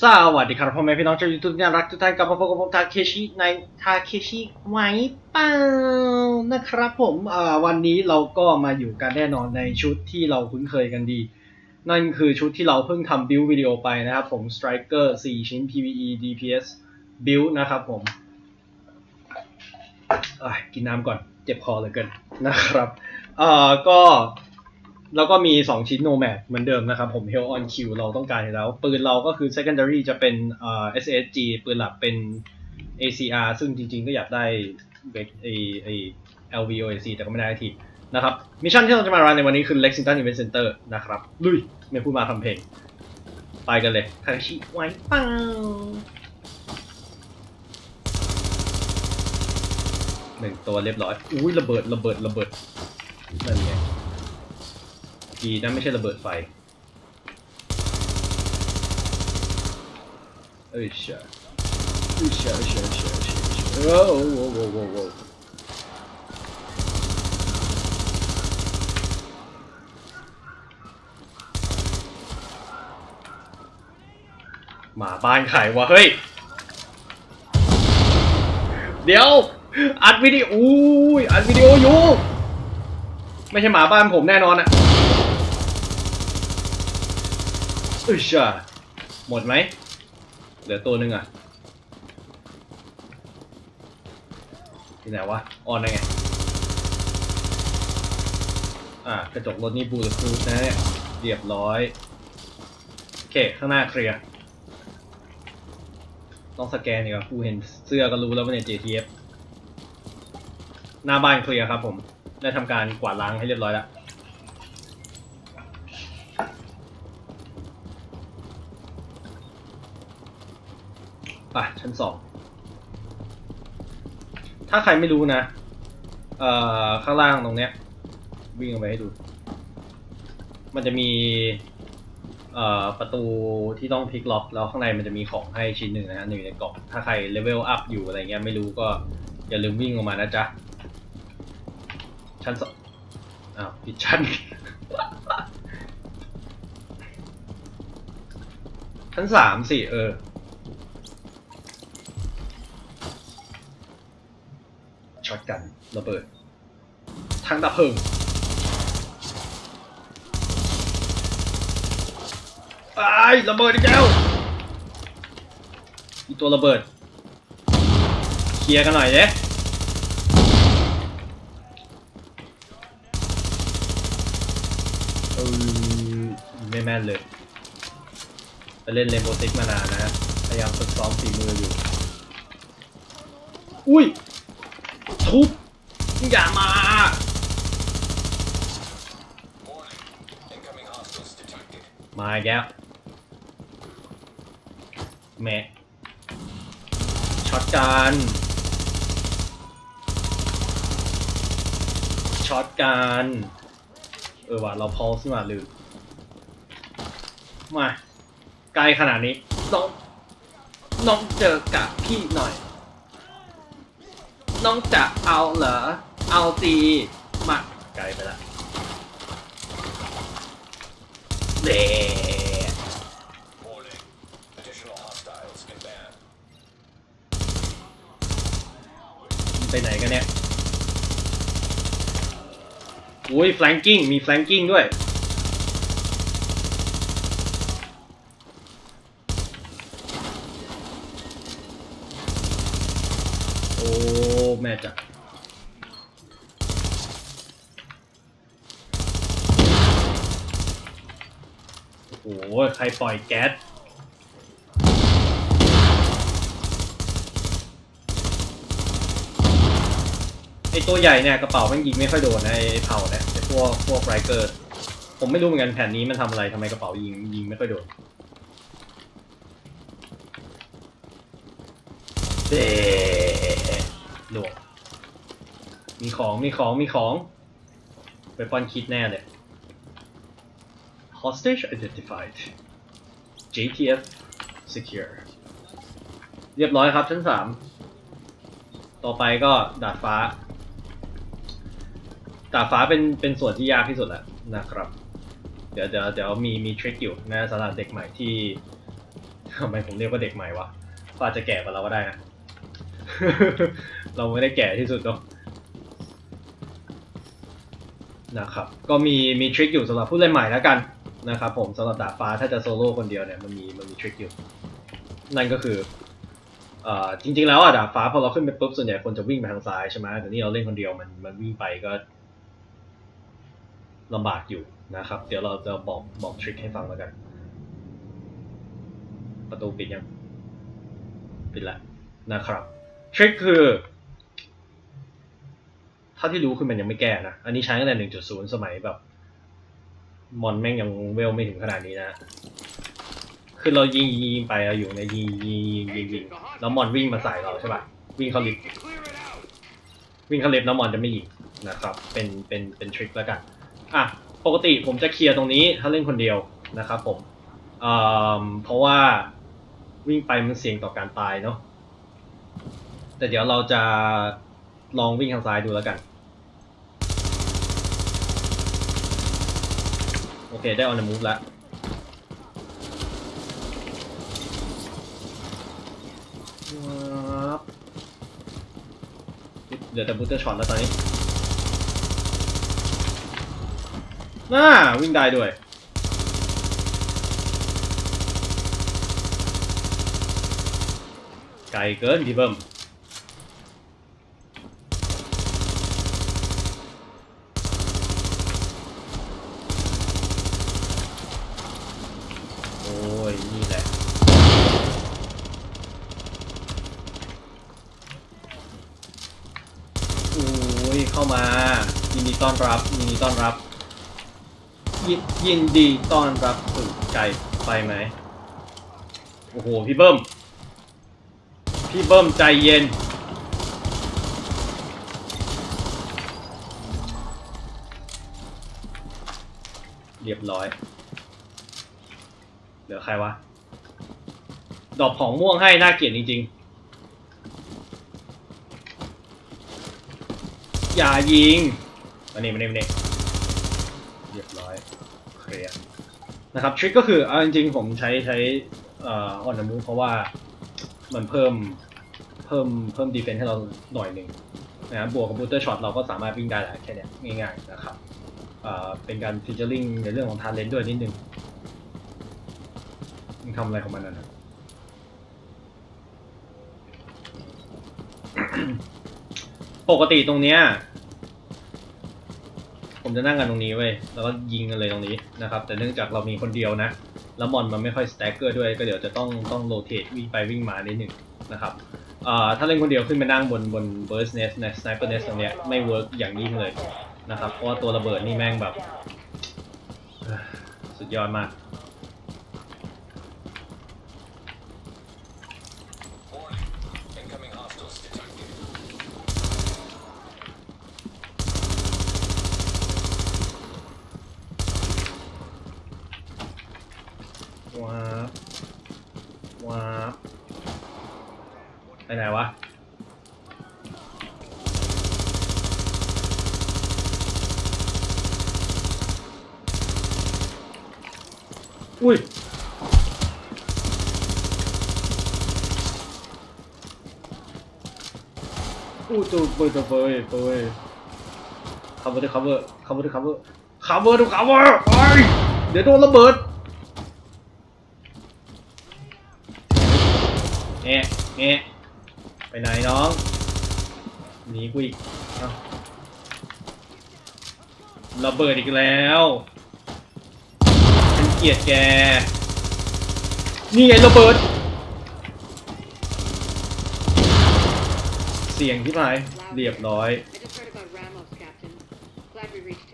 สวัสดีครับพ่อแม่พี่น้องชาวยูทูบที่น่ารักทุกท่านกลับมาพบกับผมทาเคชิในทาเคชิไว้เป้านะครับผมเอ่อวันนี้เราก็มาอยู่กันแน่นอนในชุดที่เราคุ้นเคยกันดี นั่นคือชุดที่เราเพิ่งทำบิววิดีโอไปนะครับผม Striker 4 ชิ้น PVE DPS build นะครับผมอะกินน้ำก่อนเจ็บคอเหลือเกินนะครับเอ่อก็ แล้วก็มี 2 ชิ้น Nomad เหมือนเดิมนะครับ ผม Hell on Q เราต้องการอยู่แล้ว ปืนเราก็คือ Secondary จะเป็นเอ่อ SSG ปืนหลักเป็น ACR ซึ่งจริงๆ ก็อยากได้เบกไอไอ LVOAC แต่ก็ไม่ได้ทีนะครับมิชชั่นที่เราจะมารันในวันนี้คือ Lexington Event Center นะครับ ลุย ไม่พูดมาทำเพลง ไปกันเลยทาชิไว้ปังหนึ่งตัวเรียบร้อย อุ้ยระเบิดระเบิดระเบิดนั่นไง ดีนะไม่ใช่ระเบิดไฟ เอ้ยเชยเอ้ยเชยเชยเชยเชยชยโอ้โหโอ้โหโอ้โหโอ้โหหมาบ้านใครวะเฮ้ย เดี๋ยว อัดวิดีโออุ้ยอัดวิดีโออยู่ ไม่ใช่หมาบ้านผมแน่นอนอะ อึชอะหมดไหมเหลือตัวหนึ่งอะที่ไหนวะออนได้ไงอ่ากระจกรถนี่บูลฟูดนะเนี่ยเรียบร้อยโอเคข้างหน้าเคลียร์ต้องสแกนดีกว่ากูเห็นเสื้อก็รู้แล้วว่าเนี่ย JTF หน้าบ้านเคลียร์ครับผม ได้ทำการกวาดล้างให้เรียบร้อยแล้ว ไปชั้นสอง ถ้าใครไม่รู้นะ เอ่อ ข้างล่างตรงเนี้ย วิ่งเอาไปให้ดู มันจะมี เอ่อ ประตูที่ต้องพลิกล็อก แล้วข้างในมันจะมีของให้ชิ้นหนึ่งนะฮะหนึ่งในกล่อง ถ้าใครเลเวลอัพอยู่อะไรเงี้ยไม่รู้ก็อย่าลืมวิ่งออกมานะจ๊ะ ชั้นสองอ้าวผิดชั้น ชั้นสามสิเออ ช็อตกันระเบิดทางดับเพลิงไอ้ระเบิดอีกแล้วอีตัวระเบิด เคลียร์กันหน่อยเด้เออไม่แม่นเลย ไปเล่นเรนโบว์ซิกมานานนะฮะพยายามฝึกซ้อมฝีมืออยู่ อุ้ย ทุบอย่ามามาอีกแล้วแมะช็อตกันช็อตกันเออว่ะเราพอสมาลืมมาไกลขนาดนี้น้องน้องเจอกับพี่หน่อย น้องจะเอาเหรอ เอาตีมาไกลไปละเด็ไปไหนกันเนี่ย อุ้ยแฟลงกิ้ง มีแฟลงกิ้งด้วย โอ้ แม่จักโอ้โห ใครปล่อยแก๊ส ไอตัวใหญ่เนี่ยกระเป๋ามันยิงไม่ค่อยโดนนะไอเผาเนี่ยไอพวกพวกไรเกอร์ ผมไม่รู้เหมือนกันแผ่นนี้มันทำอะไรทำไมกระเป๋ายิงยิงไม่ค่อยโดนเด้ หลวงมีของมีของมีของ ไปปอนคิดแน่เลย hostage identified JTF secure เรียบร้อยครับชั้นสามต่อไปก็ดาดฟ้า ดาดฟ้าเป็นเป็นส่วนที่ยากที่สุดแหละนะครับ เดี๋ยวเดี๋ยวเดี๋ยวมีมีทริคอยู่นะสำหรับเด็กใหม่ที่ทำไมผมเรียกว่าเด็กใหม่วะก็อาจจะแก่กว่าเราก็ได้นะ เราไม่ได้แก่ที่สุดเนาะนะครับ ก็มีมีทริคอยู่สำหรับผู้เล่นใหม่แล้วกันนะครับผมสำหรับดาบฟ้าถ้าจะโซโล่คนเดียวเนี่ยมันมีมันมีทริคอยู่ นั่นก็คือเอ่อจริง ๆ แล้วอะดาบฟ้าพอเราขึ้นไปปุ๊บส่วนใหญ่คนจะวิ่งไปทางซ้ายใช่ไหมแต่นี่เราเล่นคนเดียวมันมันวิ่งไปก็ลำบากอยู่นะครับ เดี๋ยวเราจะบอกบอกทริคให้ฟังแล้วกัน ประตูปิดยัง ปิดแล้วนะครับทริคคือ ท่าที่รู้คือมันยังไม่แก้นะ อันนี้ใช้ตั้งแต่1.0สมัยแบบ มอนแม่งยังเวลไม่ถึงขนาดนี้นะ คือเรายิงยิงยิงไปเราอยู่ในยิงยิงยิงยิงยิงแล้วมอนวิ่งมาใส่เราใช่ป่ะ วิ่งเข้าลิฟต์วิ่งเข้าลิฟต์แล้วมอนจะไม่ยิงนะครับ เป็นเป็นเป็นทริคแล้วกัน อะ ปกติผมจะเคลียร์ตรงนี้ถ้าเล่นคนเดียวนะครับผมเอ่อเพราะว่าวิ่งไปมันเสี่ยงต่อการตายเนาะ แต่เดี๋ยวเราจะลองวิ่งทางซ้ายดูแล้วกัน โอ เคได้ออน e มูฟแล้วว้าวเหลือแต่บูเตอร์ช็อตแล้วตอนนี้ น่า วิ่งได้ด้วย ไกลเกินพี่เบิ้ม โอ้ย นี่แหละ โอ้ยเข้ามา ยินดีต้อนรับ ยินดีต้อนรับยินยินดีต้อนรับสู่ไก่ไปไหมโอ้โหพี่เบิ้มพี่เบิ้มใจเย็น เรียบร้อยเหลือใครวะ ดอกของม่วงให้น่าเกลียดจริงๆ อย่ายิงมานี่มานี่มานี่เรียบร้อยเคลียร์นะครับทริคก็คือเอาจริงๆผมใช้ใช้เอ่อออนมูเพราะว่ามันเพิ่มเพิ่มเพิ่มดีเฟนซ์ให้เราหน่อยหนึ่งนะครับบวกกับบูเตอร์ช็อตเราก็สามารถวิ่งได้แหละแค่เนี้ยง่ายๆนะครับเอ่อเป็นการฟิชเชอร์ลิงในเรื่องของทาเลนด้วยนิดนึงมันทำอะไรของมันน่ะนะ ปกติตรงเนี้ยผมจะนั่งกันตรงนี้เว้ย แล้วก็ยิงกันเลยตรงนี้นะครับ แต่เนื่องจากเรามีคนเดียวนะ แล้วมอนมันไม่ค่อยสแต็กเกอร์ด้วย ก็เดี๋ยวจะต้องต้องโรเตทวิ่งไปวิ่งมานิดหนึ่งนะครับถ้าเล่นคนเดียวขึ้นไปนั่งบนบนเบิร์สเนสในสไนเปอร์เนสตรงเนี้ยไม่เวิร์กอย่างยิ่งเลยนะครับ เพราะว่าตัวระเบิดนี่แม่งแบบ สุดยอดมาก Warning. Incoming hostiles detected. ว้าบว้าบ ไปไหนวะอุ้ยอู้ตัวเปิดตัวเปิดตัวเปิด cover ด้วย cover cover ด้วย cover cover ด้วย cover ไอ้ยเดี๋ยวโดนระเบิดเอะเอะ ไปไหนน้องหนีกูอีกเอ้าระเบิดอีกแล้วฉันเกลียดแก นี่ไงระเบิด เสียงที่ไหนเรียบร้อย I just heard about Ramos, Captain. Glad we reached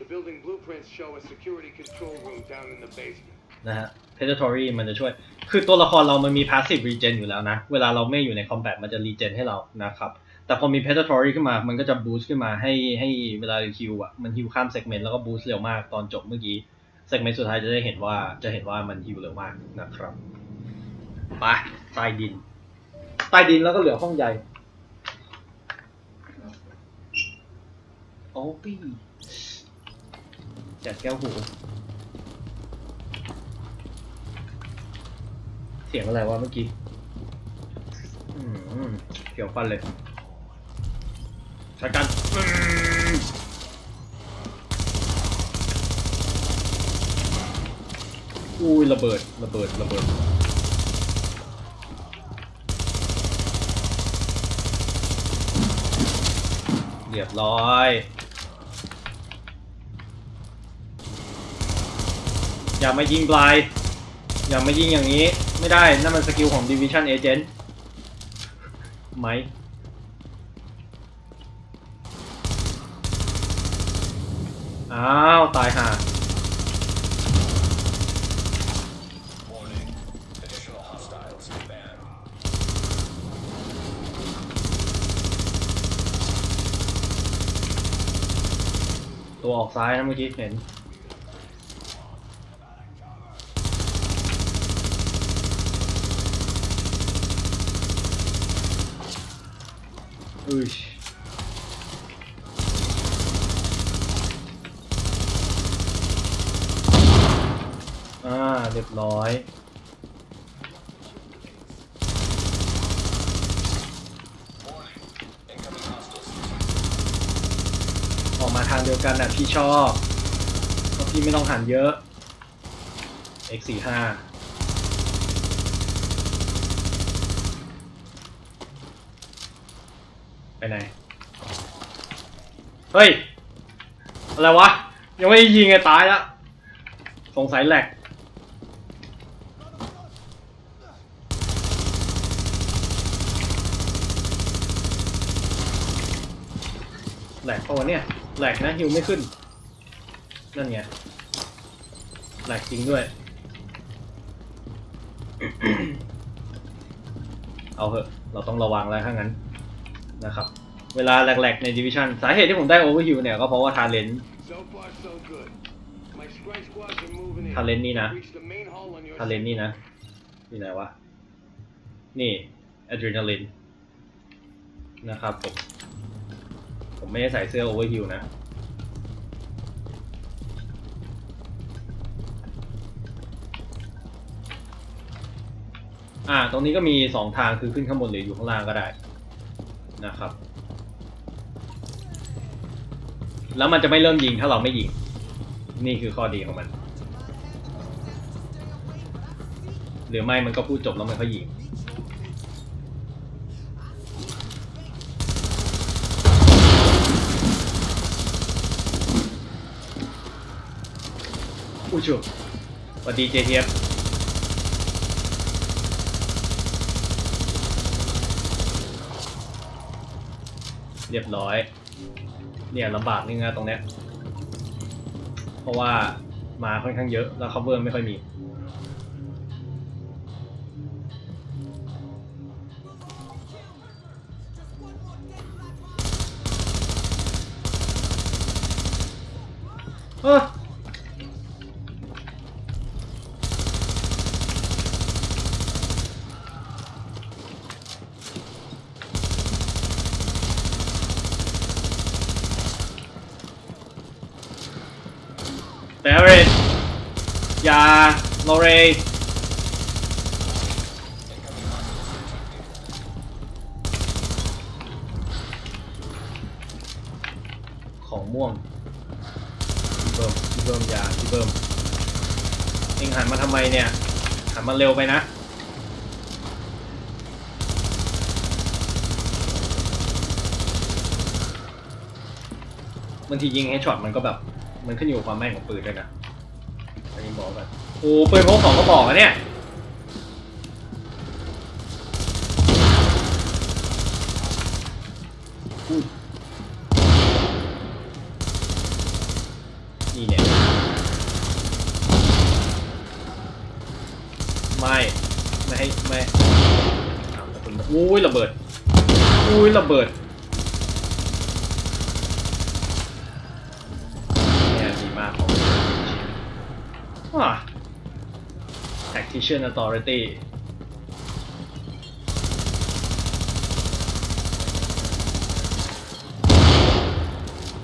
the building blueprints show a security control room down in the basement. นะฮะ predatory มันจะช่วย คือตัวละครเรามันมี passive regen อยู่แล้วนะ เวลาเราไม่อยู่ใน combat มันจะ regen ให้เรานะครับ แต่พอมี predatory ขึ้นมา มันก็จะ boost ขึ้นมาให้ให้เวลาฮิวอะ มันฮิวข้าม segment แล้วก็ boost เร็วมากตอนจบเมื่อกี้ segment สุดท้ายจะได้เห็นว่าจะเห็นว่ามันฮิวเร็วมากนะครับ ไปใต้ดิน ใต้ดินแล้วก็เหลือห้องใหญ่โอ้ปี จัดแก้วหู เสียงอะไรวะเมื่อกี้เขียวฟันเลยชัดกันอุ้ยระเบิด ระเบิด ระเบิดเรียบร้อย อย่ามายิงปลาย อย่ามายิงอย่างนี้ ไม่ได้ นั่นมันสกิลของ Division Agent ไหมอ้าว ตายห่าตัวออกซ้ายนะเมื่อกี้เห็น อุ้ยอ่า เรียบร้อย ออกมาทางเดียวกันนะพี่ชอบเพราะพี่ไม่ต้องหันเยอะ x 4 5 ไปไหน เฮ้ย อะไรวะ ยังไม่ยิงไงตายแล้วสงสัยแหลกแหลกปะวะเนี่ยแหลกนะฮิวไม่ขึ้น นั่นไงแหลกจริงด้วย เอาเหอะ เราต้องระวังแล้วถ้างั้น นะครับ เวลาแหลกๆในดิวิชันสาเหตุที่ผมได้โอเวอร์ฮิวเนี่ยก็เพราะว่าทาเลน So far, so good. My strike squads are moving in. ทาเลนนี่นะ Reach the main hall on your ทาเลนนี่นะอยู่ไหนวะ นี่อะดรีนาลินนะครับผม ผมไม่ได้ใส่เสื้อโอเวอร์ฮิวนะอ่า ตรงนี้ก็มีสองทางคือขึ้นข้างบนหรืออยู่ข้างล่างก็ได้ นะครับ แล้วมันจะไม่เริ่มยิงถ้าเราไม่ยิง นี่คือข้อดีของมัน หรือไม่มันก็พูดจบแล้วมันก็ยิงอู้ชูสวัสดีเจเทียบ เรียบร้อย เนี่ยลำบากนึงนะตรงเนี้ย เพราะว่ามาค่อนข้างเยอะแล้ว cover ไม่ค่อยมี เออ เบรดยาโลเรของม่วงพี่เบิ้มพี่เบิ้มอย่าพี่เบิ้มเองหันมาทำไมเนี่ย หันมาเร็วไปนะบางทียิงให้ช็อตมันก็แบบ มันขึ้นอยู่กับความแม่นของปืนด้วยนะอันนี้บอกกันโอ้ปืนพกสองก็บอกอะเนี่ยนี่เนี่ยไม่ไม่ให้ไม่อ้าวแต่คุณอุ้ยระเบิดอุ้ยระเบิดเนี่ยดีมากของอะ Tactician Authority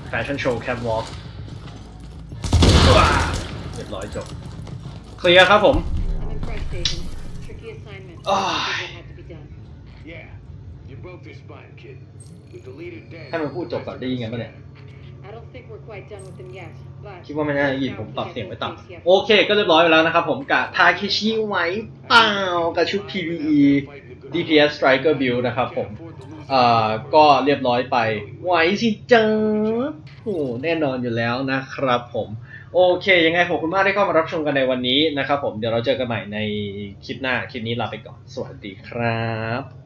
ใคร Fashion Show Catwalk ว้าเรียบร้อยจบ เคลียร์ครับผม I'm in Price Station. Tricky assignment. Ah. Did what had to be done. Yeah, you broke their spine, kid. With the leader dead. ให้มันพูดจบก่อนได้ยินไงปะเนี่ย คิดว่าไม่น่าจะยินผมปรับเสียงไว้ต่ำโอเค ก็เรียบร้อยไปแล้วนะครับผมกับทาเคชิไว้เปล่ากับชุด PVE DPS Striker Build นะครับผมเอ่อก็เรียบร้อยไปไหวสิจังโอ้แน่นอนอยู่แล้วนะครับผมโอเค ยังไงขอบคุณมากที่เข้ามารับชมกันในวันนี้นะครับผมเดี๋ยวเราเจอกันใหม่ในคลิปหน้า คลิปนี้ลาไปก่อน สวัสดีครับ